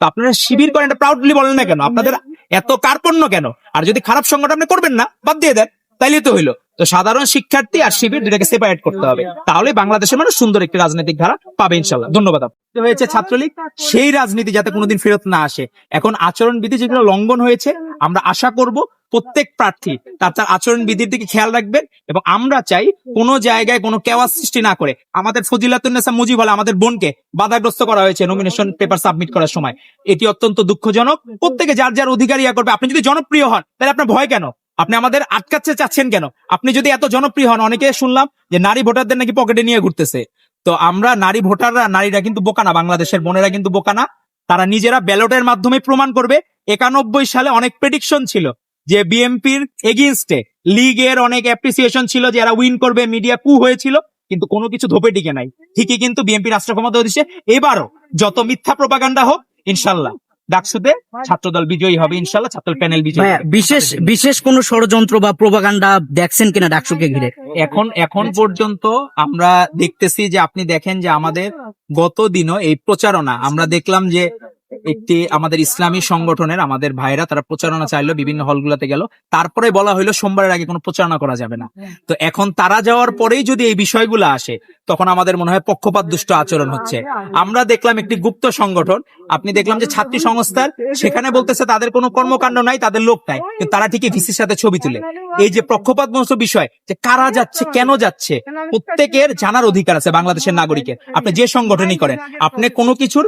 তো আপনারা শিবির করেন, এটা প্রাউডলি বলেন না কেন? আপনাদের এত কার্পণ্য কেন? আর যদি খারাপ সংগঠন আপনি করবেন না, বাদ দিয়ে দেন তাইলে তো হইল। তো সাধারণ শিক্ষার্থী আর শিবির দুটাকে সেপারেট করতে হবে। তাহলে বাংলাদেশের মানুষ সুন্দর একটি রাজনৈতিক ধারা পাবে ইনশাল্লাহ ধন্যবাদ হয়েছে ছাত্রলীগ, সেই রাজনীতি যাতে কোনোদিন ফেরত না আসে। এখন আচরণবিধি যেগুলো লঙ্ঘন হয়েছে, আমরা আশা করব প্রত্যেক প্রার্থী তার তার আচরণ বিধির দিকে খেয়াল রাখবেন এবং আমরা চাই কোনো জায়গায় কোনো কেওয়াজ সৃষ্টি না করে আমাদের ফজিলাতুন্নেসা মুজিব হলে আমাদের বোনকে বাধাগ্রস্ত করা হয়েছে নমিনেশন পেপার সাবমিট করার সময়। এটি অত্যন্ত দুঃখজনক। প্রত্যেকে যার যার অধিকার ইয়া করবে। আপনি যদি জনপ্রিয় হন, তাহলে আপনার ভয় কেন? আপনি আমাদের আটকাচ্ছে চাচ্ছেন কেন? আপনি যদি এত জনপ্রিয় হন, অনেকে শুনলাম যে নারী ভোটারদের নাকি পকেটে নিয়ে ঘুরতেছে। তো আমরা নারী ভোটাররা, নারীরা কিন্তু বোকা না, বাংলাদেশের বোনেরা কিন্তু বোকা না। তারা নিজেরা ব্যালটের মাধ্যমে প্রমাণ করবে। একানব্বই সালে অনেক প্রেডিকশন ছিল। যে বিএনপির এগেনস্টে লিগের অনেক অ্যাপ্রিসিয়েশন ছিল যে এরা উইন করবে মিডিয়া কু হয়েছিল কিন্তু কোনো কিছু ধোপে টিকে নাই। ঠিকই কিন্তু বিএনপি রাষ্ট্র ক্ষমতা দিচ্ছে এবারও যত মিথ্যা প্রপাগান্ডা হোক ইনশাল্লাহ। ডাকসুতে ছাত্রদল বিজয়ী হবে ইনশাল্লাহ ছাত্র প্যানেল বিজয়ী বিশেষ বিশেষ কোন ষড়যন্ত্র বা প্রোপাগান্ডা দেখছেন কিনা ডাকসুকে ঘিরে? এখন এখন পর্যন্ত আমরা দেখতেছি যে আপনি দেখেন যে আমাদের গত দিনও এই প্রচারণা আমরা দেখলাম যে একটি আমাদের ইসলামী সংগঠনের আমাদের ভাইরা তারা প্রচারণা চাইলো বিভিন্ন হলগুলোতে গেল। তারপরে বলা হইল সোমবারের আগে কোনো প্রচারণা করা যাবে না। তো এখন তারা যাওয়ার পরেই যদি এই বিষয়গুলো আসে তখন আমাদের মনে হয় পক্ষপাত দুষ্ট আচরণ হচ্ছে। আমরা দেখলাম একটি গুপ্ত সংগঠন আপনি দেখলাম যে ছাত্রী সংস্থার সেখানে বলতেছে তাদের কোনো কর্মকাণ্ড নাই তাদের লোক নাই। কিন্তু তারা ঠিকই ভিসির সাথে ছবি তুলে। এই যে পক্ষপাত মস্ত বিষয় যে কারা যাচ্ছে কেন যাচ্ছে প্রত্যেকের জানার অধিকার আছে বাংলাদেশের নাগরিকের। আপনি যে সংগঠনই করেন আপনি কোনো কিছুর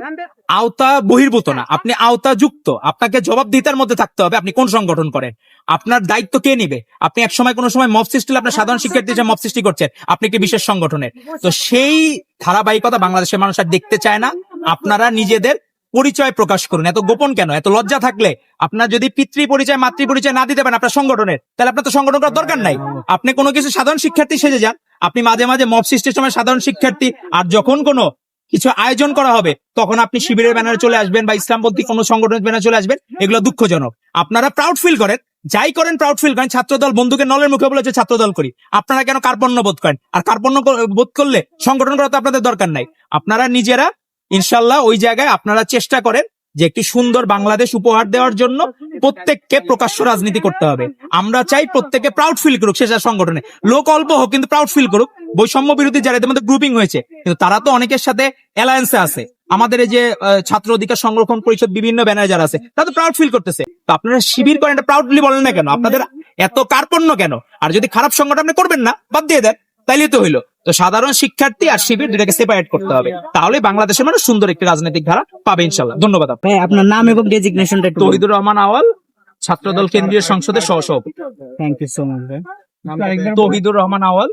আওতা বহির্ভূত না। আপনি আওতা যুক্ত আপনাকে জবাবদিহিতার মধ্যে থাকতে হবে আপনি কোন সংগঠন করেন। আপনার দায়িত্ব কে নিবে? আপনি এক সময় কোন সময় মব সৃষ্টি আপনার সাধারণ শিক্ষার্থী হিসেবে মব সৃষ্টি করছেন আপনি একটি বিশেষ সংগঠনের? তো সেই ধারাবাহিকতা বাংলাদেশের মানুষ আর দেখতে চায় না। আপনারা নিজেদের পরিচয় প্রকাশ করুন। এত গোপন কেন? এত লজ্জা থাকলে আপনার যদি পিতৃ পরিচয় মাতৃ পরিচয় না দিতে পারেন আপনার সংগঠনের তাহলে আপনার তো সংগঠন করার দরকার নাই। আপনি কোনো কিছু সাধারণ শিক্ষার্থী সেজে যান। আপনি মাঝে মাঝে মব সৃষ্টির সময় সাধারণ শিক্ষার্থী আর যখন কোনো কিছু আয়োজন করা হবে, তখন আপনি শিবিরের ব্যানারে চলে আসবেন বা ইসলামপন্থী কোনো সংগঠনের ব্যানারে চলে আসবেন, এগুলো দুঃখজনক। আপনারা প্রাউড ফিল করেন, যাই করেন প্রাউড ফিল করেন, ছাত্রদল বন্ধুকে নলের মুখে বলেছে ছাত্রদল করি, আপনারা কেন কার্পণ্য বোধ করেন? আর কার্পণ্য বোধ করলে সংগঠন করা তো আপনাদের দরকার নাই। আপনারা নিজেরা, ইনশাল্লাহ ওই জায়গায় আপনারা চেষ্টা করেন যে একটি সুন্দর বাংলাদেশ উপহার দেওয়ার জন্য প্রত্যেককে প্রকাশ্য রাজনীতি করতে হবে। আমরা চাই প্রত্যেকে প্রাউড ফিল করুক, সে যার সংগঠনে। লোক অল্প হোক, কিন্তু প্রাউড ফিল করুক। বৈষম্য বিরোধী যারা এদের মধ্যে গ্রুপিং হয়েছে কিন্তু তারা তো অনেকের সাথে অ্যালায়েন্সে আছে। আমাদের এই যে ছাত্র অধিকার সংরক্ষণ পরিষদ বিভিন্ন ব্যানার যারা আছে তারা তো প্রাউড ফিল করতেছে। তো আপনারা শিবির করেন এটা প্রাউডলি বলেন না কেন? আপনাদের এত কার্পণ্য কেন? আর যদি খারাপ সংগঠন আপনি করবেন না বাদ দিয়ে দেন তাইলে তো হইল। তো সাধারণ শিক্ষার্থী আর শিবির দুটাকে সেপারেট করতে হবে। তাহলে বাংলাদেশের মানুষ সুন্দর একটি রাজনৈতিক ধারা পাবে ইনশাল্লাহ ধন্যবাদ আপনাকে। আপনার নাম এবং ডেজিগনেশনটা একটু তহিদুর রহমান আওয়াল ছাত্রদল কেন্দ্রীয় সংসদের সহসভাপতি। থ্যাংক ইউ সো মাচ ভাই। তহিদুর রহমান আওয়াল।